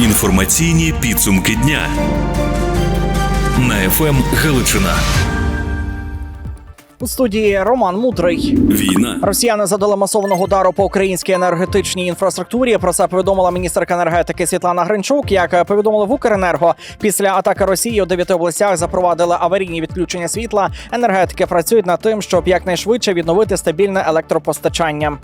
Інформаційні підсумки дня на ФМ Галичина. У студії Роман Мудрий. Війна. Росіяни задали масованого удару по українській енергетичній інфраструктурі. Про це повідомила міністерка енергетики Світлана Гринчук. Як повідомили в Укренерго, після атаки Росії у дев'яти областях запровадили аварійні відключення світла. Енергетики працюють над тим, щоб якнайшвидше відновити стабільне електропостачання.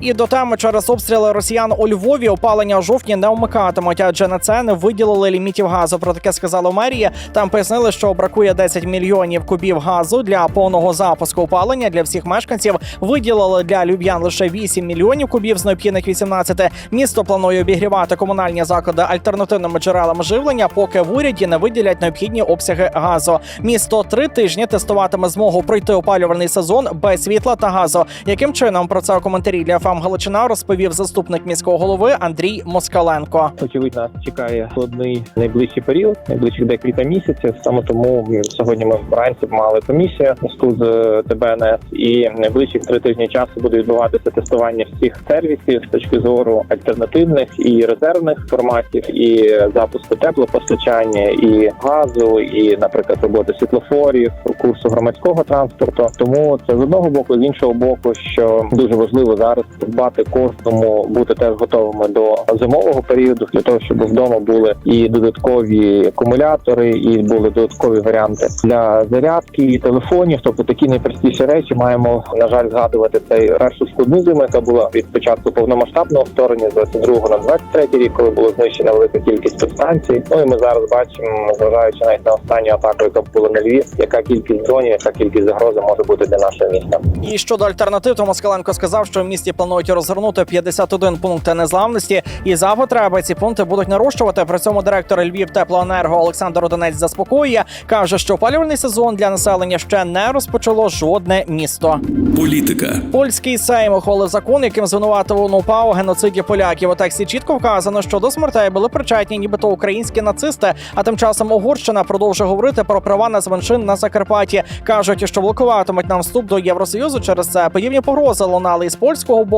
І до теми через обстріли росіян у Львові опалення у жовтні не вмикатимуть, адже на це не виділили лімітів газу. Про таке сказали у мерії. Там пояснили, що бракує 10 мільйонів кубів газу для повного запуску опалення для всіх мешканців. Виділили для люб'ян лише 8 мільйонів кубів з необхідних 18. Місто планує обігрівати комунальні заклади альтернативними джерелами живлення, поки в уряді не виділять необхідні обсяги газу. Місто три тижні тестуватиме змогу пройти опалювальний сезон без світла та газу. Яким чином про це у коментарі для ФАМ Галичина розповів заступник міського голови Андрій Москаленко. Очевидно, чекає складний найближчий період, найближчих декілька місяців. Саме тому сьогодні ми вранці мали комісію з е, ТБНС, і найближчих три тижні часу буде відбуватися тестування всіх сервісів з точки зору альтернативних і резервних форматів, і запуску теплопостачання, і газу, і, наприклад, роботи світлофорів, курсу громадського транспорту. Тому це з одного боку, з іншого боку, що дуже важливо зараз дбати кожному бути теж готовими до зимового періоду для того, щоб вдома були і додаткові акумулятори, і були додаткові варіанти для зарядки і телефонів. Тобто такі найпростіші речі маємо на жаль згадувати цей першу складну зиму, яка була від початку повномасштабного вторгнення з 22 на 23 рік, коли було знищена велика кількість підстанцій. Ну і ми зараз бачимо, зважаючи навіть на останню атаку, яка була на Львів, яка кількість дронів, яка кількість загрози може бути для нашого міста. І щодо альтернатив, то Москаленко сказав, що в місті планують розгорнути 51 пункти незламності, і за потреби ці пункти будуть нарощувати. При цьому директор Львів теплоенерго Олександр Одинець заспокоює, каже, що опалювальний сезон для населення ще не розпочало жодне місто. Політика. Польський Сейм ухвалив закон, яким звинуватив УНУПА у геноциді поляків. У тексті чітко вказано, що до смертей були причетні, нібито українські нацисти. А тим часом Угорщина продовжує говорити про права на нацменшин на Закарпатті. кажуть, що блокуватимуть нам вступ до Євросоюзу через це. Подібні погрози лунали із польського боку.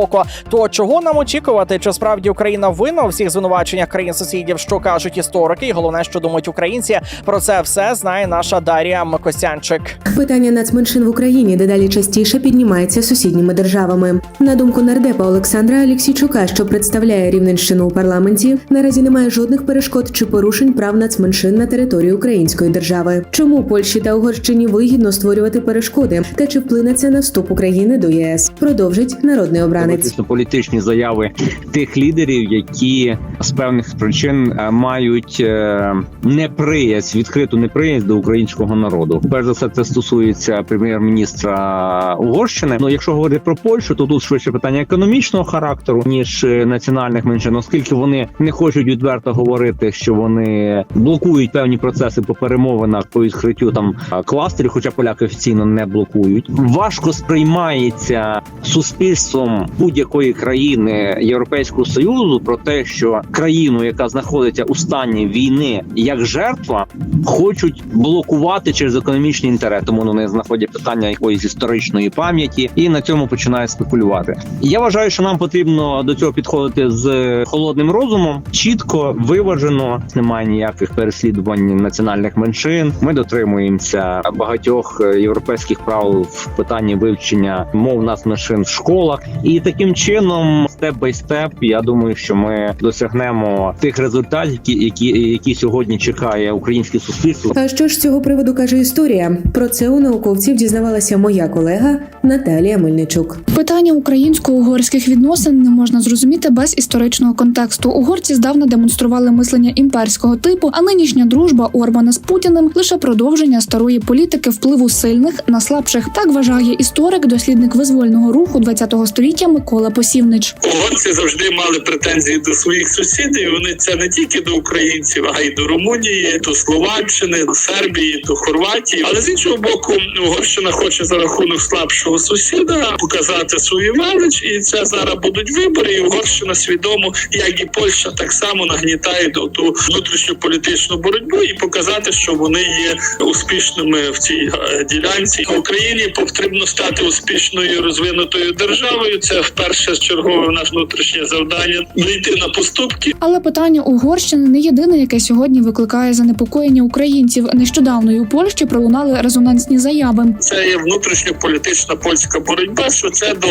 То чого нам очікувати? Чи справді Україна винна у всіх звинуваченнях країн сусідів, що кажуть історики, і головне, що думають українці. Про це все знає наша Дар'я Микосянчик. Питання нацменшин в Україні дедалі частіше піднімається сусідніми державами. На думку нардепа Олександра Алексійчука, що представляє Рівненщину у парламенті, наразі немає жодних перешкод чи порушень прав нацменшин на території Української держави. Чому Польщі та Угорщині вигідно створювати перешкоди? Та чи вплине це на вступ України до єС? Продовжить народний обранець. Виключно політичні заяви тих лідерів, які з певних причин е, мають е, неприязнь, відкриту неприязнь до українського народу. Перш за все, це стосується прем'єр-міністра Угорщини. Ну, якщо говорити про Польщу, то тут швидше питання економічного характеру ніж е, національних меншин, оскільки вони не хочуть відверто говорити, що вони блокують певні процеси по перемовинах по відкриттю там кластерів, хоча поляки офіційно не блокують. Важко сприймається суспільством будь-якої країни Європейського союзу про те, що країну, яка знаходиться у стані війни як жертва, хочуть блокувати через економічні інтереси. Тому вони знаходять питання якоїсь історичної пам'яті і на цьому починають спекулювати. Я вважаю, що нам потрібно до цього підходити з холодним розумом, чітко виважено. Немає ніяких переслідувань національних меншин. Ми дотримуємося багатьох європейських правил в питанні вивчення мов нацменшин в школах, і таким чином, степ бай степ, я думаю, що ми досягнемо тих результатів, які, які, які сьогодні чекає українське суспільство. А що ж з цього приводу каже історія? Про це у науковців дізнавалася моя колега Наталія Мельничук. Питання українсько-угорських відносин не можна зрозуміти без історичного контексту. Угорці здавна демонстрували мислення імперського типу, а нинішня дружба Орбана з Путіним лише продовження старої політики впливу сильних на слабших. Так вважає історик, дослідник визвольного руху ХХ століття Микола Посівнич. Угорці завжди мали претензії до своїх сусідів. Вони це не тільки до українців, а й до Румунії, до Словаччини, до Сербії, до Хорватії. Але з іншого боку, Угорщина хоче за рахунок слабшого сусіда показати свою велич, і це зараз будуть вибори. І Угорщина свідомо, як і Польща, так само нагнітає до ту внутрішню політичну боротьбу і показати, що вони є успішними в цій е, ділянці. Україні потрібно стати успішною розвинутою державою. Це вперше чергове наше внутрішнє завдання дійти на поступки. Але питання Угорщини не єдине, яке сьогодні викликає занепокоєння українців. Нещодавно і у Польщі пролунали резонансні заяви. Це є внутрішньополітична польська боротьба. Що це до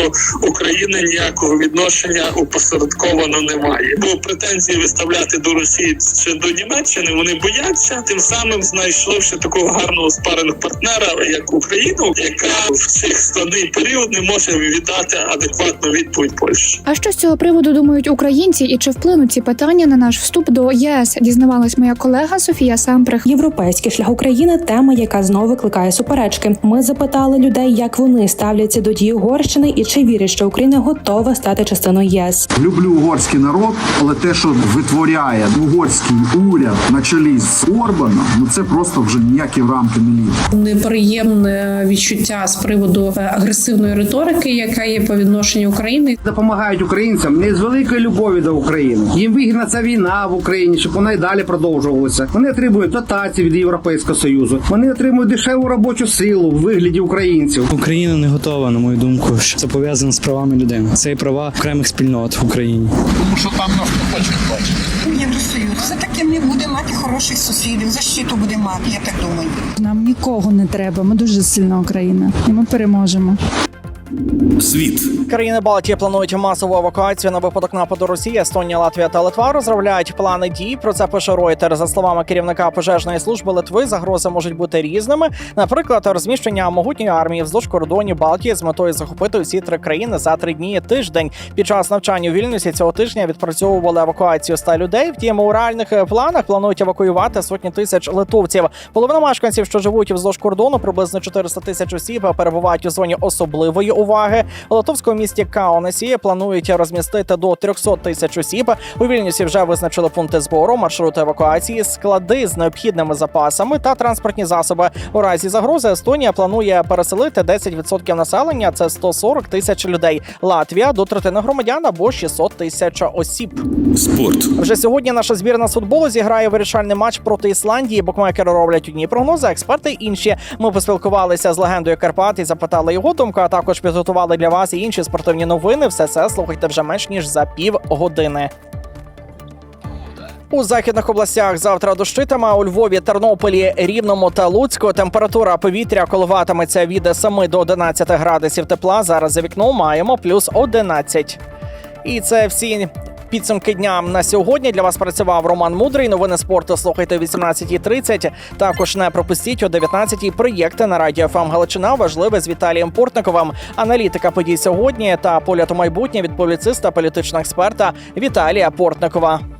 України ніякого відношення опосередковано немає. Бо претензії виставляти до Росії чи до Німеччини вони бояться. Тим самим знайшовши такого гарного спаринг партнера, як Україну, яка в цих складний період не може віддати адекватну відповідь Польщі. А що з цього приводу думають українці, і чи вплинуть ці питання на наш вступ до ЄС? Дізнавалась моя колега Софія Самприх. Європейський шлях України тема, яка знову викликає суперечки. Ми запитали людей, як вони ставляться до дії Угорщини і чи вірять, що Україна готова стати частиною єС. Люблю угорський народ, але те, що витворяє угорський уряд на чолі з Орбаном, ну це просто вже ніякі рамки не лізуть. неприємне відчуття з приводу е, агресивної риторики, яка є по відношенню України. допомагають українцям не з великої любові до України. Їм вигідна ця війна в Україні, щоб вона й далі продовжувалася. Вони отримують дотації від Європейського союзу. Вони отримують дешеву робочу силу в вигляді українців. Україна не готова, на мою думку, що це пов'язано з правами людини. Це і права окремих спільнот в Україні. Тому що там нас не Євросоюз. Все таки не буде мати хороших сусідів, защиту буде мати, я так думаю. Нам нікого не треба. Ми дуже сильна Україна, і ми переможемо. Світ. Країни Балтії планують масову евакуацію на випадок нападу Росії. Естонія, Латвія та Литва розробляють плани дій. Про це пише Reuters. За словами керівника пожежної служби Литви, загрози можуть бути різними. Наприклад, розміщення могутньої армії вздовж кордонів Балтії з метою захопити усі три країни за три дні тиждень. Під час навчання у Вільнюсі цього тижня відпрацьовували евакуацію 100 людей. Втім, у реальних е, планах планують евакуювати сотні тисяч литовців. Половина мешканців, що живуть вздовж кордону, приблизно 400 тисяч осіб, перебувають у зоні особливої уваги. У литовському місті Каунасі планують розмістити до 300 тисяч осіб. У Вільнюсі вже визначили пункти збору, маршрути евакуації, склади з необхідними запасами та транспортні засоби. У разі загрози Естонія планує переселити 10% населення. Це 140 тисяч людей. Латвія до третини громадян або 600 тисяч осіб. Спорт. Вже сьогодні наша збірна з футболу зіграє вирішальний матч проти Ісландії. Букмекери роблять одні прогнози, експерти інші. Ми поспілкувалися з легендою Карпат і запитали його думку. А також підготували для вас і інші спортивні новини. Все це слухайте вже менш ніж за пів години. У західних областях завтра дощитиме у Львові, Тернополі, Рівному та Луцьку. Температура повітря коливатиметься від 7 до 11 градусів тепла. Зараз за вікном маємо плюс 11. І це всі підсумки дня на сьогодні. Для вас працював Роман Мудрий. Новини спорту слухайте о 18.30. Також не пропустіть о 19.00 проєкти на радіо ФМ Галичина. Важливе з Віталієм Портниковим. Аналітика подій сьогодні та погляд у майбутнє від публіциста, політичного експерта Віталія Портникова.